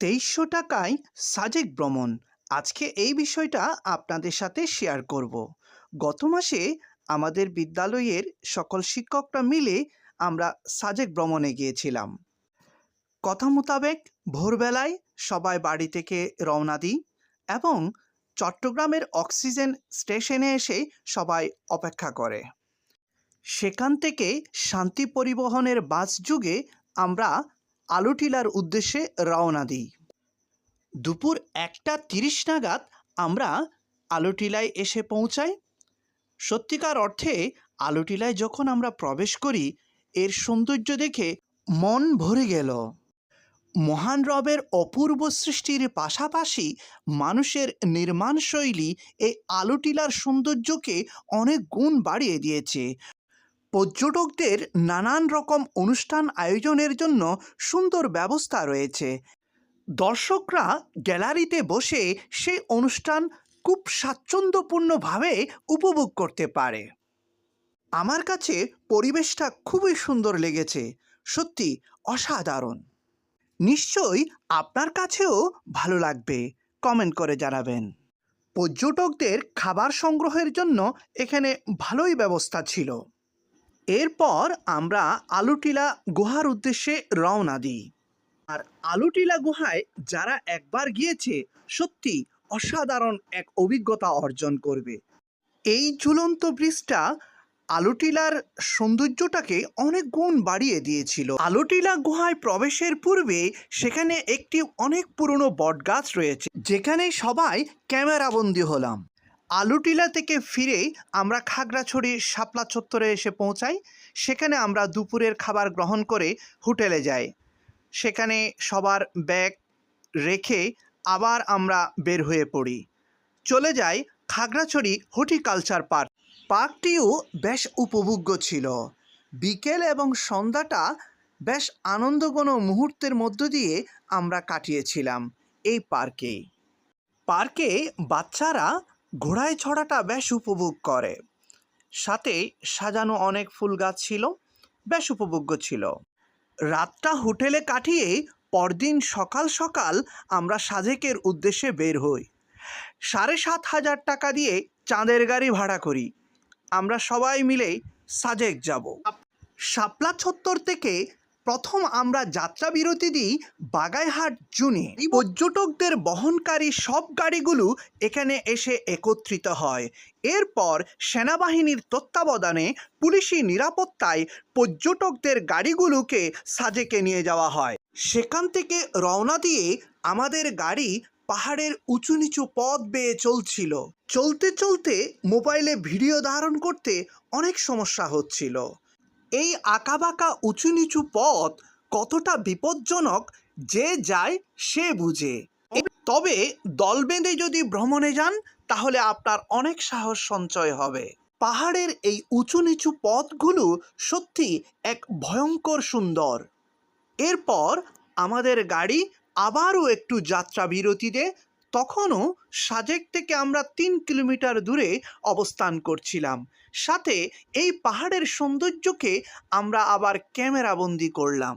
তেইশশো টাকায় সাজেক ভ্রমণ। আজকে এই বিষয়টা আপনাদের সাথে শেয়ার করব। গত মাসে আমাদের বিদ্যালয়ের সকল শিক্ষকরা মিলে আমরা সাজেক ভ্রমণে গিয়েছিলাম। কথা মোতাবেক ভোরবেলায় সবাই বাড়ি থেকে রওনা দিই এবং চট্টগ্রামের অক্সিজেন স্টেশনে এসে সবাই অপেক্ষা করে। সেখান থেকে শান্তি পরিবহনের বাস যুগে আমরা আলুটিলার উদ্দেশ্যে রওনা দিই। দুপুর একটা তিরিশ নাগাদ আমরা আলুটিলায় এসে পৌঁছাই। সত্যিকার অর্থে আলুটিলায় যখন আমরা প্রবেশ করি, এর সৌন্দর্য দেখে মন ভরে গেল। মহান রবের অপূর্ব সৃষ্টির পাশাপাশি মানুষের নির্মাণ শৈলী এই আলুটিলার সৌন্দর্যকে অনেক গুণ বাড়িয়ে দিয়েছে। পর্যটকদের নানান রকম অনুষ্ঠান আয়োজনের জন্য সুন্দর ব্যবস্থা রয়েছে। দর্শকরা গ্যালারিতে বসে সেই অনুষ্ঠান খুব স্বাচ্ছন্দ্যপূর্ণভাবে উপভোগ করতে পারে। আমার কাছে পরিবেশটা খুবই সুন্দর লেগেছে, সত্যি অসাধারণ। নিশ্চয়ই আপনার কাছেও ভালো লাগবে, কমেন্ট করে জানাবেন। পর্যটকদের খাবার সংগ্রহের জন্য এখানে ভালোই ব্যবস্থা ছিল। এরপর আমরা আলুটিলা গুহার উদ্দেশ্যে রওনা দিই। আর আলুটিলা গুহায় যারা একবার গিয়েছে, সত্যি অসাধারণ এক অভিজ্ঞতা অর্জন করবে। এই ঝুলন্ত ব্রিজটা আলুটিলার সৌন্দর্যটাকে অনেক গুণ বাড়িয়ে দিয়েছিল। আলুটিলা গুহায় প্রবেশের পূর্বে সেখানে একটি অনেক পুরনো বটগাছ রয়েছে, যেখানে সবাই ক্যামেরাবন্দি হলাম। আলুটিলা থেকে ফিরেই আমরা খাগড়াছড়ি শাপলা চত্বরে এসে পৌঁছাই। সেখানে আমরা দুপুরের খাবার গ্রহণ করে হোটেলে যাই। সেখানে সবার ব্যাগ রেখে আবার আমরা বের হয়ে পড়ি। চলে যাই খাগড়াছড়ি হর্টিকালচার পার্ক। পার্কটিও বেশ উপভোগ্য ছিল। বিকেল এবং সন্ধ্যাটা বেশ আনন্দঘন মুহূর্তের মধ্য দিয়ে আমরা কাটিয়েছিলাম এই পার্কে। পার্কে বাচ্চারা ঘোড়ায় ছড়াটা বেশ উপভোগ করে। সাথে সাজানো অনেক ফুল গাছ ছিল, বেশ উপভোগ্য ছিল। রাতটা হোটেলে কাটিয়ে পরদিন সকাল সকাল আমরা সাজেকের উদ্দেশ্যে বের হই। সাড়ে সাত হাজার টাকা দিয়ে চাঁদের গাড়ি ভাড়া করি। আমরা সবাই মিলে সাজেক যাব। শাপলা ছত্তর থেকে প্রথম আমরা যাত্রা বিরতি দিই বাগাইহাট জুনে। পর্যটকদের বহনকারী সব গাড়িগুলো এখানে এসে একত্রিত হয়। এরপর সেনাবাহিনীর তত্ত্বাবধানে পুলিশি নিরাপত্তায় পর্যটকদের গাড়িগুলোকে সাজেকে নিয়ে যাওয়া হয়। সেখান থেকে রওনা দিয়ে আমাদের গাড়ি পাহাড়ের উঁচু নিচু পথ বেয়ে চলছিল। চলতে চলতে মোবাইলে ভিডিও ধারণ করতে অনেক সমস্যা হচ্ছিল। এই আঁকাবাঁকা উঁচু নিচু পথ কতটা বিপজ্জনক, যে যায় সে বুঝে। তবে দল বেঁধে যদি ভ্রমণে যান, তাহলে আপনার অনেক সাহস সঞ্চয় হবে। পাহাড়ের এই উঁচু নিচু পথগুলো সত্যি এক ভয়ঙ্কর সুন্দর। এরপর আমাদের গাড়ি আবারও একটু যাত্রা বিরতিতে তখনও সাজেক থেকে আমরা তিন কিলোমিটার দূরে অবস্থান করছিলাম। সাথে এই পাহাড়ের সৌন্দর্যকে আমরা আবার ক্যামেরাবন্দি করলাম।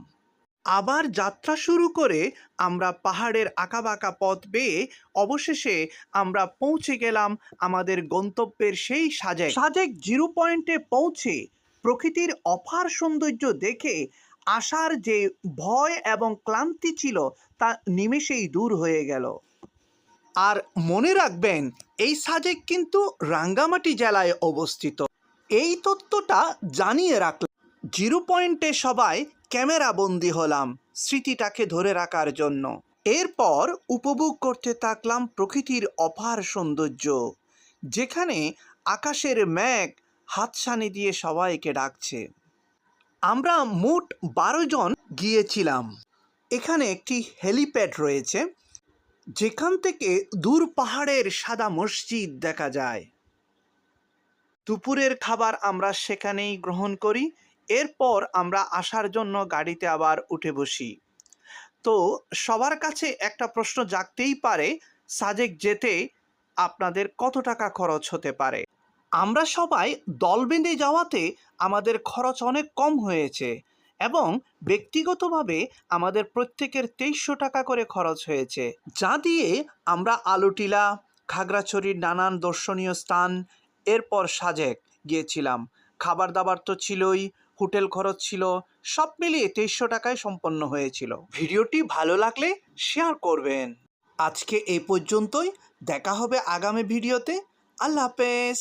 আবার যাত্রা শুরু করে আমরা পাহাড়ের আঁকাবাঁকা পথ বেয়ে অবশেষে আমরা পৌঁছে গেলাম আমাদের গন্তব্যের সেই সাজেক। সাজেক জিরো পয়েন্টে পৌঁছে প্রকৃতির অপার সৌন্দর্য দেখে আসার যে ভয় এবং ক্লান্তি ছিল তা নিমেষেই দূর হয়ে গেল। আর মনে রাখবেন, এই সাজেক কিন্তু রাঙ্গামাটি জেলায় অবস্থিত। এই তথ্যটা জানিয়ে রাখলাম, জিরো পয়েন্টে সবাই ক্যামেরা বন্দি হলাম স্মৃতিটাকে ধরে রাখার জন্য। এরপর উপভোগ করতে থাকলাম প্রকৃতির অপার সৌন্দর্য, যেখানে আকাশের মেঘ হাতছানি দিয়ে সবাইকে ডাকছে। আমরা মোট বারো জন গিয়েছিলাম। এখানে একটি হেলিপ্যাড রয়েছে যেখান থেকে দূর পাহাড়ের সাদা মসজিদ দেখা যায়। দুপুরের খাবার আমরা সেখানেই গ্রহণ করি, এরপর আমরা আসার জন্য গাড়িতে আবার উঠে বসি। তো সবার কাছে একটা প্রশ্ন জাগতেই পারে, সাজেক যেতে আপনাদের কত টাকা খরচ হতে পারে? আমরা সবাই দল বেঁধে যাওয়াতে আমাদের খরচ অনেক কম হয়েছে। এবং ব্যক্তিগতভাবে আমাদের প্রত্যেকের তেইশশো টাকা করে খরচ হয়েছে। যা দিয়ে আমরা আলুটিলা, খাগড়াছড়ির নানান দর্শনীয় স্থান, এরপর সাজেক গিয়েছিলাম। খাবার দাবার তো ছিলই, হোটেল খরচ ছিল, সব মিলিয়ে তেইশশো টাকায় সম্পন্ন হয়েছিল। ভিডিওটি ভালো লাগলে শেয়ার করবেন। আজকে এই পর্যন্তই, দেখা হবে আগামী ভিডিওতে। আল্লাহ হাফেজ।